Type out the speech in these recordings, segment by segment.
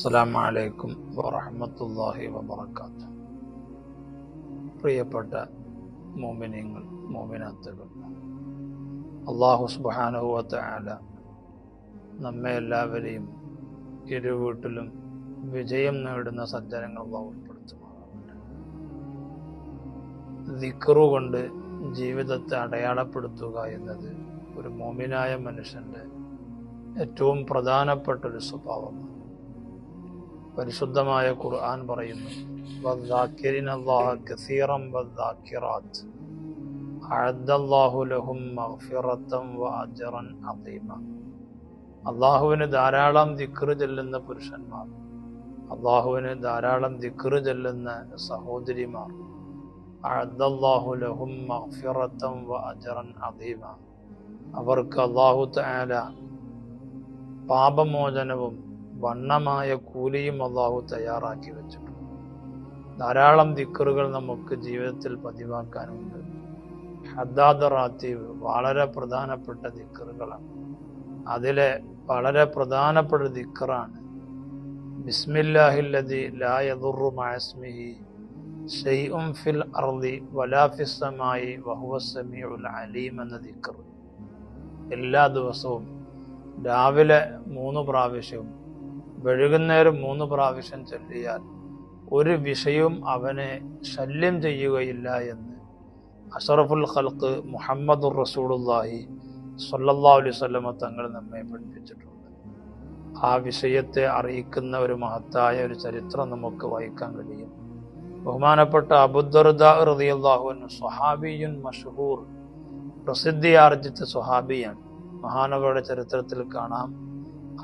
അസ്സലാമു വലൈക്കും വറഹ്മത്തുള്ളാഹി വബറകാത്ത്. പ്രിയപ്പെട്ട മോമിനിയങ്ങൾ മോമിനാത്തുകൾ അള്ളാഹു സുബ്ഹാനഹു ആല നമ്മെ എല്ലാവരെയും ഇരു വീട്ടിലും വിജയം നേടുന്ന സജ്ജനങ്ങൾ ഉൾപ്പെടുത്തുമാറാവട്ടെ. ദിക്റു കൊണ്ട് ജീവിതത്തെ അടയാളപ്പെടുത്തുക എന്നത് ഒരു മോമിനായ മനുഷ്യന്റെ ഏറ്റവും പ്രധാനപ്പെട്ട ഒരു സ്വഭാവമാണ്. പരിശുദ്ധമായ ഖുർആൻ പറയുന്നു. അള്ളാഹുവിന് ധാരാളം ദിക്റ് ചെല്ലുന്ന പുരുഷന്മാർ. അള്ളാഹുവിന് ധാരാളം ദിക്റ് ചെല്ലുന്ന സഹോദരിമാർ. അവർക്ക് അള്ളാഹു തആല പാപമോചനവും വണ്ണമായ കൂലിയും അള്ളാഹു തയ്യാറാക്കി വെച്ചിട്ടുണ്ട്. ധാരാളം ദിക്കറുകൾ നമുക്ക് ജീവിതത്തിൽ പതിവാക്കാനുണ്ട്. ഹദ്ദാദ് റാത്തീവ് വളരെ പ്രധാനപ്പെട്ട ദിക്കറുകളാണ്. അതിലെ വളരെ പ്രധാനപ്പെട്ട ദിക്കറാണ്. ബിസ്മില്ലാഹില്ലദി ലാ യദുറു മഅസ്മിഹി ഷൈഉം ഫിൽ അർദി വലാ ഫിസ് സമായി വഹുവ സമീഉൽ അലീം എന്ന ദിക്കർ എല്ലാ ദിവസവും രാവിലെ മൂന്ന് പ്രാവശ്യവും വൈകുന്നേരം മൂന്ന് പ്രാവശ്യം ചൊല്ലിയാൽ ഒരു വിഷയവും അവനെ ശല്യം ചെയ്യുകയില്ല എന്ന്. അഷറഫുൽ ഖൽക്ക് മുഹമ്മദുർ റസൂലുല്ലാഹി സല്ലാ അലൈഹി വസല്ലമ തങ്ങൾ നമ്മെ പഠിപ്പിച്ചിട്ടുണ്ട്. ആ വിഷയത്തെ അറിയിക്കുന്ന ഒരു മഹത്തായ ഒരു ചരിത്രം നമുക്ക് വായിക്കാൻ കഴിയും. ബഹുമാനപ്പെട്ട റളിയല്ലാഹു അൻഹു സ്വഹാബിയുൻ മഷ്ഹൂർ പ്രസിദ്ധിയാർജിച്ച സ്വഹാബിയാണ്. മഹാനവരുടെ ചരിത്രത്തിൽ കാണാം.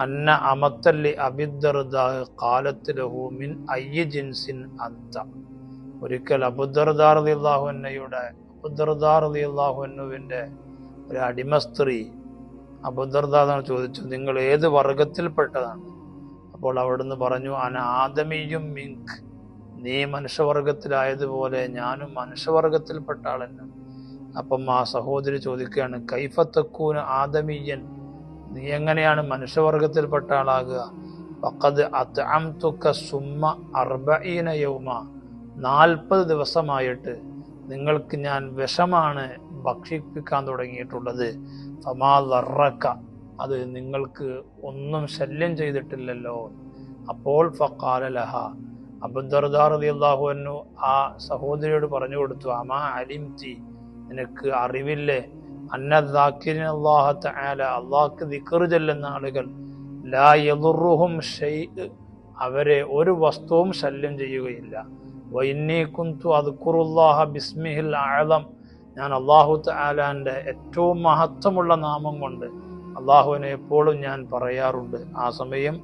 അന്ന അമത്തല്ലി അബിദർദാഹ് കാലത്തിലഹു മിൻ അയ്യ ജിൻസിൻ അന്ത. ഒരിക്കൽ അബുദർദാറിയാഹുന്നയുടെ അബുദർദാറിയാഹുന്നുവിന്റെ ഒരു അടിമ സ്ത്രീ അബുദർദാദാണ് ചോദിച്ചു നിങ്ങൾ ഏത് വർഗത്തിൽപ്പെട്ടതാണ് അപ്പോൾ അവിടുന്ന് പറഞ്ഞു അന ആദമിയും മിങ്ക് നീ മനുഷ്യവർഗത്തിലായതുപോലെ ഞാനും മനുഷ്യവർഗത്തിൽപ്പെട്ട ആളെന്നെ അപ്പം ആ സഹോദരി ചോദിക്കുകയാണ് കൈഫത്തക്കൂന് ആദമീയൻ? നീ എങ്ങനെയാണ് മനുഷ്യവർഗത്തിൽപ്പെട്ട ആളാകുക? പക്കത് അത്അംതുക സുമ്മ അർബീന യൗമ. നാൽപ്പത് ദിവസമായിട്ട് നിങ്ങൾക്ക് ഞാൻ വിഷമാണ് ഭക്ഷിപ്പിക്കാൻ തുടങ്ങിയിട്ടുള്ളത്. ഫമാ ലറക്ക അത് നിങ്ങൾക്ക് ഒന്നും ശല്യം ചെയ്തിട്ടില്ലല്ലോ. അപ്പോൾ ഫക്കാല ലഹ. അള്ളാഹുവന്നു ആ സഹോദരിയോട് പറഞ്ഞു കൊടുത്തു അമാ അലിംതി? നിനക്ക് അറിവില്ലേ? അള്ളാഹ്ക്ക് ദിക്ർ ചെല്ലുന്ന ആളുകൾ ലാ അവരെ ഒരു വസ്തുവും ശല്യം ചെയ്യുകയില്ല. ബിസ്മിഹിൽ അഅലം ഞാൻ അള്ളാഹു താലാന്റെ ഏറ്റവും മഹത്വമുള്ള നാമം കൊണ്ട് അള്ളാഹുവിനെ എപ്പോഴും ഞാൻ പറയാറുണ്ട്. ആ സമയം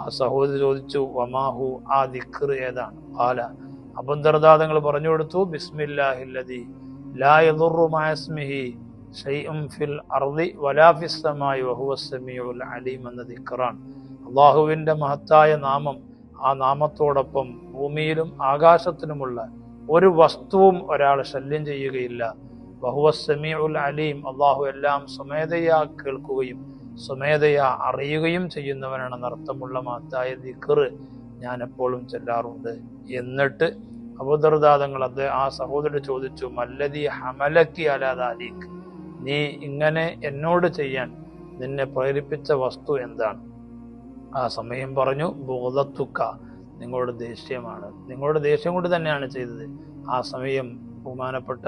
ആ സഹോദരി ചോദിച്ചു വമാഹു ആ ദിഖർ ഏതാണ്? ആല അബുദർദാദങ്ങൾ പറഞ്ഞു കൊടുത്തു ബിസ്മില്ലാഹില്ലതി ലാ യദുറു മഅസ്മിഹി ഷൈഉം ഫിൽ അർദി അലീം എന്ന മഹത്തായ നാമം ആ നാമത്തോടൊപ്പം ഭൂമിയിലും ആകാശത്തിനുമുള്ള ഒരു വസ്തുവും ഒരാൾ ശല്യം ചെയ്യുകയില്ല. വഹുവ സമീഉൽ അലീം അള്ളാഹു എല്ലാം സ്വമേധയാ കേൾക്കുകയും സ്വമേധയാ അറിയുകയും ചെയ്യുന്നവനാണ് അർത്ഥമുള്ള മഹത്തായ ദിക്കറ് ഞാൻ എപ്പോഴും ചെല്ലാറുണ്ട്. എന്നിട്ട് അബുദർദാദങ്ങൾ അത് ആ സഹോദരൻ ചോദിച്ചു മല്ലതി ഹമലക്കി അലാദാലിക്ക് നീ ഇങ്ങനെ എന്നോട് ചെയ്യാൻ നിന്നെ പ്രേരിപ്പിച്ച വസ്തു എന്താണ്? ആ സമയം പറഞ്ഞു ബോധത്തുക്ക നിങ്ങളുടെ ദേഷ്യമാണ്. നിങ്ങളുടെ ദേഷ്യം കൊണ്ട് തന്നെയാണ് ചെയ്തത്. ആ സമയം ബഹുമാനപ്പെട്ട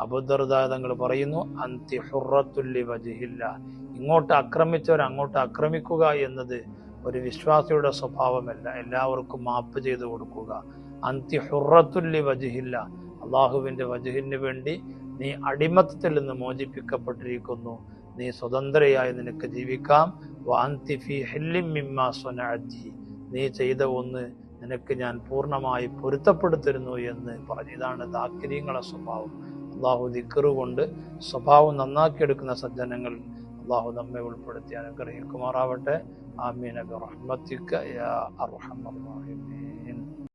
അബുദ്ധർദാതങ്ങൾ പറയുന്നു അന്തി ഹുറത്തുല്ലി വജിഹില്ല. ഇങ്ങോട്ട് ആക്രമിച്ചവർ അങ്ങോട്ട് ആക്രമിക്കുക എന്നത് ഒരു വിശ്വാസിയുടെ സ്വഭാവമല്ല. എല്ലാവർക്കും മാപ്പ് ചെയ്തു കൊടുക്കുക. അന്തി ഹുറത്തുല്ലി വജിഹില്ല. അള്ളാഹുവിന്റെ വജുഹിന് വേണ്ടി നീ അടിമത്തത്തിൽ നിന്ന് മോചിപ്പിക്കപ്പെട്ടിരിക്കുന്നു. നീ സ്വതന്ത്രയായി നിനക്ക് ജീവിക്കാം. വാന്തിഫി നീ ചെയ്ത ഒന്ന് നിനക്ക് ഞാൻ പൂർണമായി പൊരുത്തപ്പെടുത്തിരുന്നു എന്ന് പറഞ്ഞു ഇതാണ് ദാക്കിര്യങ്ങളെ സ്വഭാവം. അള്ളാഹു ദിക്കറ് കൊണ്ട് സ്വഭാവം നന്നാക്കിയെടുക്കുന്ന സജ്ജനങ്ങൾ അള്ളാഹു നമ്മെ ഉൾപ്പെടുത്തി അനുഗ്രഹിക്കുമാറാവട്ടെ. ആമീൻ. റഹ്മത്തിക്ക യാ റഹീമീൻ.